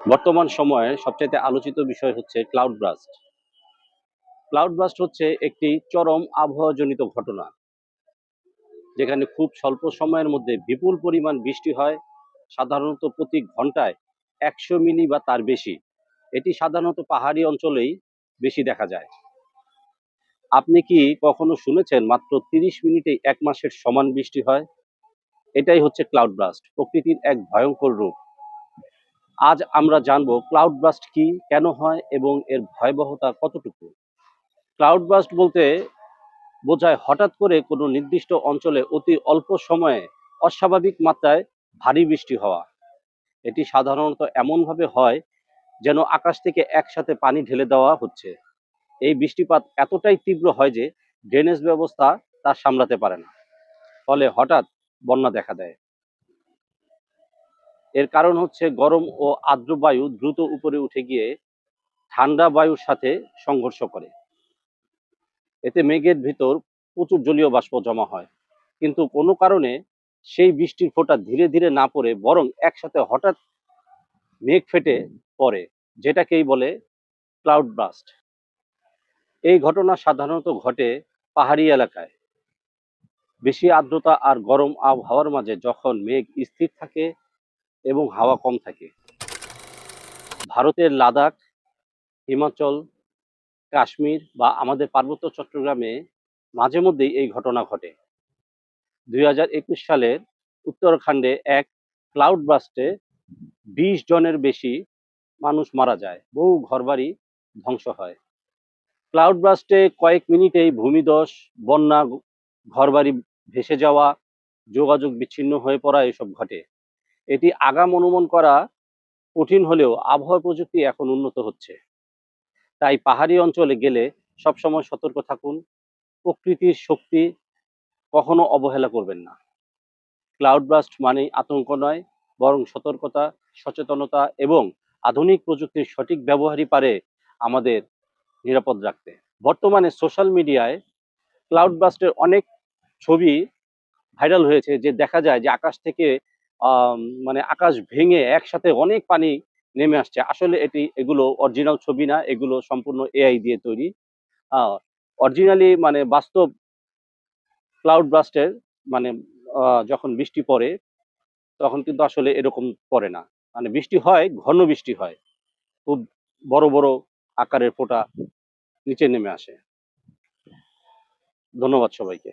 বর্তমান সময়ে সবচাইতে আলোচিত বিষয় হচ্ছে ক্লাউড ব্রাস্ট ক্লাউড ব্রাস্ট হচ্ছে একটি চরম আবহাওয়াজনিত ঘটনা, যেখানে খুব স্বল্প সময়ের মধ্যে বিপুল পরিমাণ বৃষ্টি হয়, সাধারণত প্রতি ঘন্টায় একশো মিলি বা তার বেশি। এটি সাধারণত পাহাড়ি অঞ্চলেই বেশি দেখা যায়। আপনি কি কখনো শুনেছেন মাত্র তিরিশ মিনিটে এক মাসের সমান বৃষ্টি হয়? এটাই হচ্ছে ক্লাউড ব্রাস্ট প্রকৃতির এক ভয়ঙ্কর রূপ। আজ আমরা জানব ক্লাউড ব্রাস্ট কি, কেন হয় এবং এর ভয়াবহতা কতটুকু। ক্লাউড ব্রাস্ট বলতে বোঝায় হঠাৎ করে কোনো নির্দিষ্ট অঞ্চলে অতি অল্প সময়ে অস্বাভাবিক মাত্রায় ভারী বৃষ্টি হওয়া। এটি সাধারণত এমনভাবে হয় যেন আকাশ থেকে একসাথে পানি ঢেলে দেওয়া হচ্ছে। এই বৃষ্টিপাত এতটাই তীব্র হয় যে ড্রেনেজ ব্যবস্থা তা সামলাতে পারে না। ফলে হঠাৎ বন্যা দেখা দেয়। এর কারণ হচ্ছে গরম ও আর্দ্র বায়ু দ্রুত উপরে উঠে গিয়ে ঠান্ডা বায়ুর সাথে সংঘর্ষ করে। এতে মেঘের ভিতর প্রচুর জলীয় বাষ্প জমা হয়। কিন্তু কোনো কারণে সেই বৃষ্টির ফোঁটা ধীরে ধীরে না পড়ে, বরং একসাথে হঠাৎ মেঘ ফেটে পড়ে, যেটাকেই বলে ক্লাউড ব্রাস্ট এই ঘটনা সাধারণত ঘটে পাহাড়ি এলাকায়। বেশি আর্দ্রতা আর গরম আবহাওয়ার মাঝে যখন মেঘ স্থির থাকে এবং হাওয়া কম থাকে। ভারতের লাদাখ, হিমাচল, কাশ্মীর বা আমাদের পার্বত্য চট্টগ্রামে মাঝে মধ্যেই এই ঘটনা ঘটে। দুই হাজার একুশ সালের উত্তরাখণ্ডে এক ক্লাউড ব্রাস্টে বিশ জনের বেশি মানুষ মারা যায়। বহু ঘরবাড়ি ধ্বংস হয়। ক্লাউড ব্রাস্টে কয়েক মিনিটেই ভূমিধস, বন্যা, ঘরবাড়ি ভেসে যাওয়া, যোগাযোগ বিচ্ছিন্ন হয়ে পড়া এসব ঘটে। এটি আগাম অনুমান করা কঠিন হলেও আবহাওয়া প্রযুক্তি এখন উন্নত হচ্ছে। তাই পাহাড়ি অঞ্চলে গেলে সবসময় সতর্ক থাকুন। প্রকৃতির শক্তি কখনো অবহেলা করবেন না। ক্লাউড ব্রাস্ট মানেই আতঙ্ক নয়, বরং সতর্কতা, সচেতনতা এবং আধুনিক প্রযুক্তির সঠিক ব্যবহারই পারে আমাদের নিরাপদ রাখতে। বর্তমানে সোশ্যাল মিডিয়ায় ক্লাউড ব্রাস্টের অনেক ছবি ভাইরাল হয়েছে, যে দেখা যায় যে আকাশ থেকে মানে আকাশ ভেঙে একসাথে অনেক পানি নেমে আসছে। আসলে এটি, এগুলো অরিজিনাল ছবি না, এগুলো সম্পূর্ণ এআই দিয়ে তৈরি। অরিজিনালি মানে বাস্তব ক্লাউড ব্রাস্টের মানে যখন বৃষ্টি পড়ে, তখন কিন্তু আসলে এরকম পড়ে না। মানে বৃষ্টি হয়, ঘন বৃষ্টি হয়। খুব বড় বড় আকারের ফোঁটা নিচে নেমে আসে। ধন্যবাদ সবাইকে।